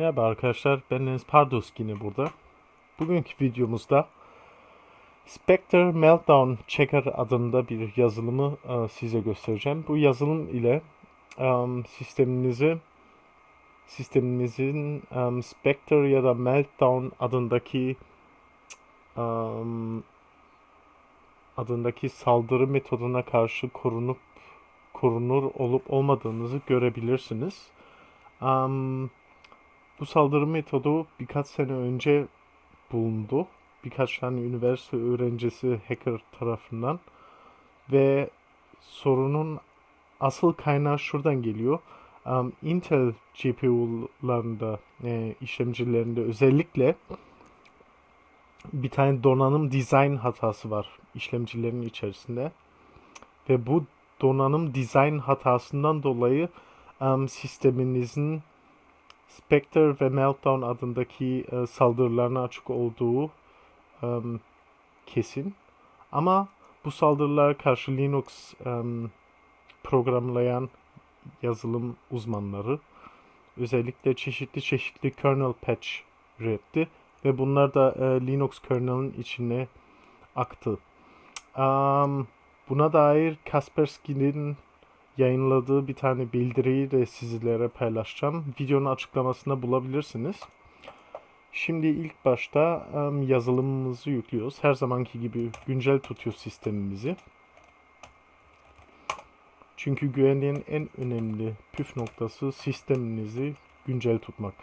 Merhaba arkadaşlar, ben Deniz Pardos yine burada. Bugünkü videomuzda Spectre Meltdown Checker adında bir yazılımı e, size göstereceğim. Bu yazılım ile um, sisteminizi sisteminizin um, Spectre ya da Meltdown adındaki adındaki saldırı metoduna karşı korunup korunur olup olmadığınızı görebilirsiniz. Um, bu saldırı metodu birkaç sene önce bulundu. Birkaç tane üniversite öğrencisi hacker tarafından ve sorunun asıl kaynağı şuradan geliyor. Um, Intel GPU'larında, e, işlemcilerinde özellikle bir tane donanım design hatası var işlemcilerin içerisinde. Ve bu donanım design hatasından dolayı um, sisteminizin Spectre ve Meltdown adındaki e, saldırılarına açık olduğu um, kesin. Ama bu saldırılara karşı Linux um, programlayan yazılım uzmanları özellikle çeşitli çeşitli kernel patch üretti ve bunlar da e, Linux kernel'ın içine aktı. Um, buna dair Kaspersky'nin yayınladığı bir tane bildiriyi de sizlere paylaşacağım. Videonun açıklamasında bulabilirsiniz. Şimdi ilk başta yazılımımızı yüklüyoruz. Her zamanki gibi güncel tutuyor sistemimizi. Çünkü güvenliğin en önemli püf noktası sisteminizi güncel tutmak.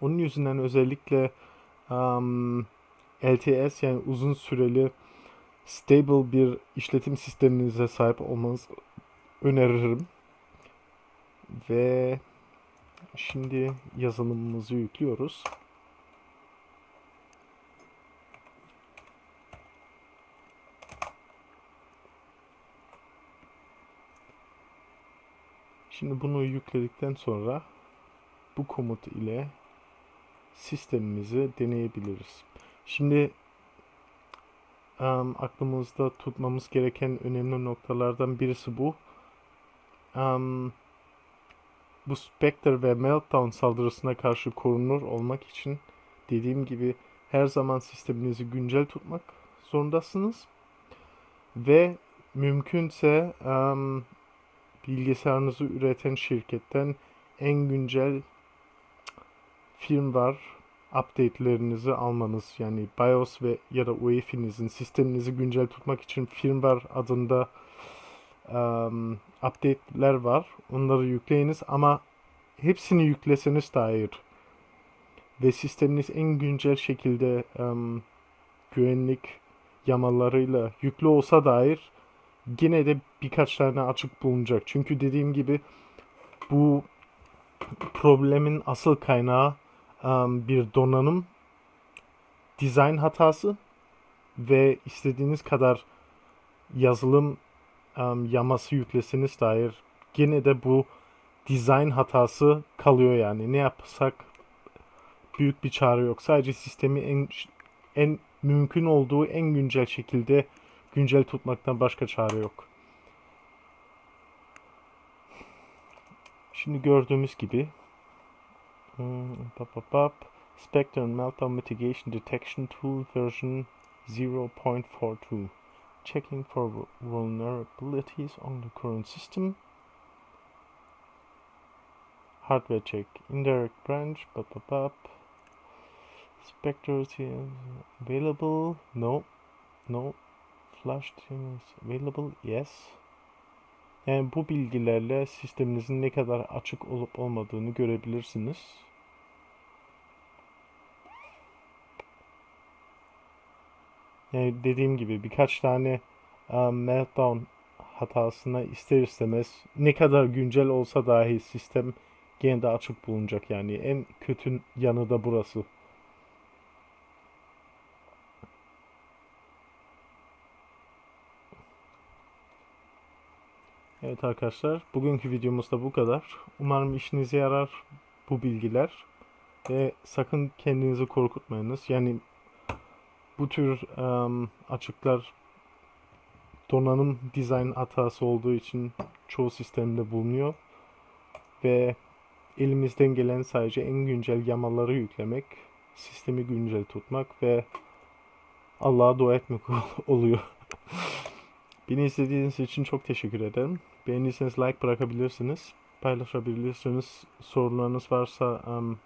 Onun yüzünden özellikle um, LTS yani uzun süreli stable bir işletim sisteminize sahip olmanızı öneririm. Ve şimdi yazılımımızı yüklüyoruz. Şimdi bunu yükledikten sonra bu komut ile sistemimizi deneyebiliriz. Şimdi um, aklımızda tutmamız gereken önemli noktalardan birisi bu. Um, bu Spectre ve Meltdown saldırısına karşı korunur olmak için dediğim gibi her zaman sisteminizi güncel tutmak zorundasınız. Ve mümkünse um, bilgisayarınızı üreten şirketten en güncel firmware update'lerinizi almanız yani BIOS ve ya da UEFI'nizin sisteminizi güncel tutmak için firmware adında um, update'ler var. Onları yükleyiniz ama hepsini yükleseniz dair ve sisteminiz en güncel şekilde um, güvenlik yamalarıyla yüklü olsa dair yine de birkaç tane açık bulunacak. Çünkü dediğim gibi bu problemin asıl kaynağı bir donanım design hatası ve istediğiniz kadar yazılım yaması yüklesiniz dair yine de bu design hatası kalıyor yani. Ne yapsak büyük bir çare yok. Sadece sistemi en en mümkün olduğu en güncel şekilde güncel tutmaktan başka çare yok. Şimdi gördüğümüz gibi Hmm, pop, pop, pop. Spectre and Meltdown Mitigation Detection Tool version 0.42. Checking for vulnerabilities on the current system. Hardware check. Indirect branch. Pop, pop, pop. Spectre is available. No. No. Flash is available. Yes. Yani bu bilgilerle sisteminizin ne kadar açık olup olmadığını görebilirsiniz. Yani dediğim gibi birkaç tane um, meltdown hatasına ister istemez ne kadar güncel olsa dahi sistem gene de açık bulunacak yani en kötü yanı da burası. Evet arkadaşlar bugünkü videomuz da bu kadar. Umarım işinize yarar bu bilgiler. Ve sakın kendinizi korkutmayınız. Yani bu tür um, açıklar donanım dizayn hatası olduğu için çoğu sistemde bulunuyor. Ve elimizden gelen sadece en güncel yamaları yüklemek, sistemi güncel tutmak ve Allah'a dua etmek ol- oluyor. Beni izlediğiniz için çok teşekkür ederim. Beğendiyseniz like bırakabilirsiniz. Paylaşabilirsiniz. Sorularınız varsa em,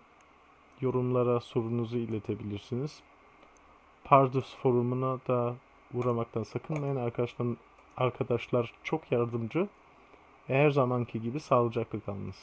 yorumlara sorunuzu iletebilirsiniz. Pardus forumuna da uğramaktan sakınmayın. Arkadaşlar, arkadaşlar çok yardımcı. Her zamanki gibi sağlıcakla kalınız.